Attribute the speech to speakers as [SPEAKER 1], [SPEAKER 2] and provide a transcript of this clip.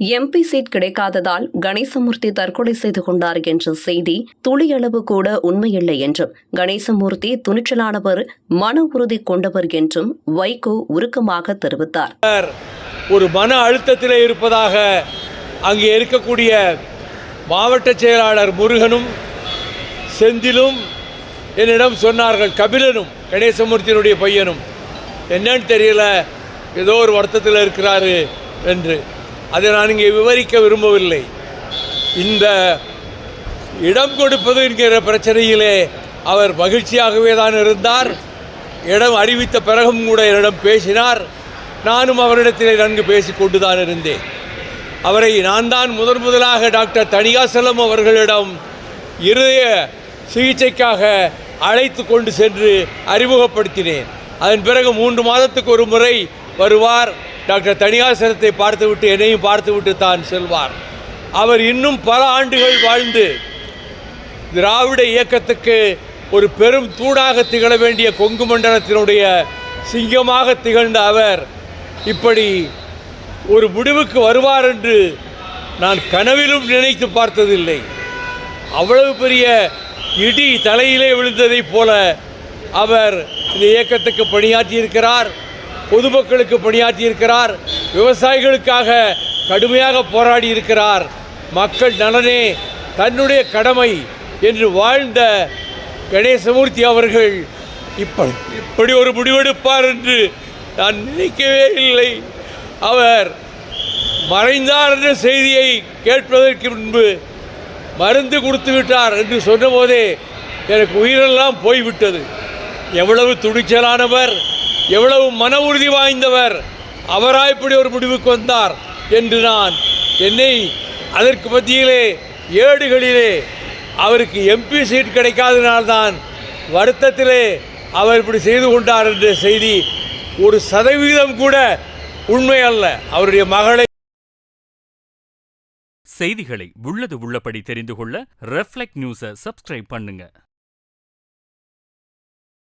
[SPEAKER 1] MP seat கிடைக்காததால் கணேசமூர்த்தி தற்கொலை செய்து கொண்டார் என்ற செய்தி துளியளவு கூட உண்மையில்லை என்றும் கணேசமூர்த்தி துணிச்சலானவர் மன உறுதி கொண்டவர் என்றும் வைகோ உருக்கமாக தெரிவித்தார்.
[SPEAKER 2] ஒரு மன அழுத்தத்தில் இருப்பதாக அங்கே இருக்கக்கூடிய மாவட்ட செயலாளர் முருகனும் செந்திலும் என்னிடம் சொன்னார்கள். கபிலனும் கணேசமூர்த்தியினுடைய பையனும் என்னன்னு தெரியல ஏதோ ஒரு வருத்தத்தில் இருக்கிறாரு என்று. அதை நான் இங்கே விவரிக்க விரும்பவில்லை. இந்த இடம் கொடுப்பது என்கிற பிரச்சனையிலே அவர் மகிழ்ச்சியாகவே தான் இருந்தார். இடம் அறிவித்த பிறகும் கூட என்னிடம் பேசினார். நானும் அவரிடத்திலே நன்கு பேசிக்கொண்டு தான் இருந்தேன். அவரை நான் தான் முதன் முதலாக டாக்டர் தணிகாசலம் அவர்களிடம் இருதய சிகிச்சைக்காக அழைத்து கொண்டு சென்று அறிமுகப்படுத்தினேன். அதன் பிறகு மூன்று மாதத்துக்கு ஒரு முறை வருவார். டாக்டர் தனியாசனத்தை பார்த்துவிட்டு என்னையும் பார்த்துவிட்டு தான் செல்வார். அவர் இன்னும் பல ஆண்டுகள் வாழ்ந்து திராவிட இயக்கத்துக்கு ஒரு பெரும் தூணாக திகழ வேண்டிய கொங்கு மண்டலத்தினுடைய சிங்கமாக திகழ்ந்த அவர் இப்படி ஒரு முடிவுக்கு வருவார் என்று நான் கனவிலும் நினைத்து பார்த்ததில்லை. அவ்வளவு பெரிய இடி தலையிலே விழுந்ததைப் போல அவர் இந்த இயக்கத்துக்கு பணியாற்றியிருக்கிறார். பொதுமக்களுக்கு பணியாற்றியிருக்கிறார். விவசாயிகளுக்காக கடுமையாக போராடி இருக்கிறார் மக்கள் நலனே தன்னுடைய கடமை என்று வாழ்ந்த கணேசமூர்த்தி அவர்கள் இப்படி இப்படி ஒரு முடிவெடுப்பார் என்று நான் நினைக்கவே இல்லை. அவர் மறைந்தார் என்ற செய்தியை கேட்பதற்கு முன்பு மருந்து கொடுத்து விட்டார் என்று சொன்னபோதே எனக்கு உயிரெல்லாம் போய்விட்டது. எவ்வளவு துணிச்சலானவர். எவ்வளவு மன உறுதி வாய்ந்தவர் அவராய் இப்படி ஒரு முடிவுக்கு வந்தார் என்று நான் என்னை அதற்கு மத்தியிலே ஏடுகளிலே அவருக்கு எம்பி சீட் கிடைக்காதனால்தான் வருத்தத்திலே அவர் இப்படி செய்து கொண்டார் என்ற செய்தி ஒரு சதவீதம் கூட உண்மை அல்ல. அவருடைய மகளை
[SPEAKER 3] செய்திகளை உள்ளது உள்ளபடி தெரிந்து கொள்ள ரெஃப்ளெக்ட் நியூஸை சப்ஸ்கிரைப் பண்ணுங்கள்